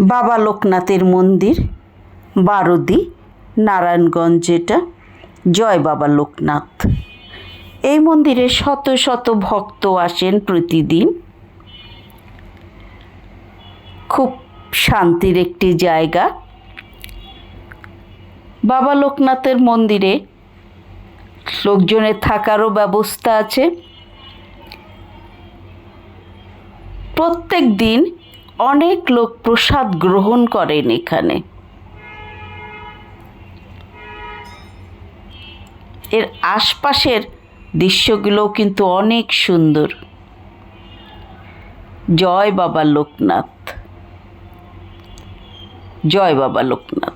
বাবা লোকনাথের মন্দির, বারোদি, নারায়ণগঞ্জ এটা জয় বাবা লোকনাথ। এই মন্দিরে শত শত ভক্ত আসেন প্রতিদিন। খুব শান্তির একটি জায়গা। বাবা লোকনাথের মন্দিরে লোকজনের থাকারও ব্যবস্থা আছে। প্রত্যেক দিন অনেক লোক প্রসাদ গ্রহণ করেন এখানে। এর আশপাশের দৃশ্যগুলোও কিন্তু অনেক সুন্দর। জয় বাবা লোকনাথ। জয় বাবা লোকনাথ।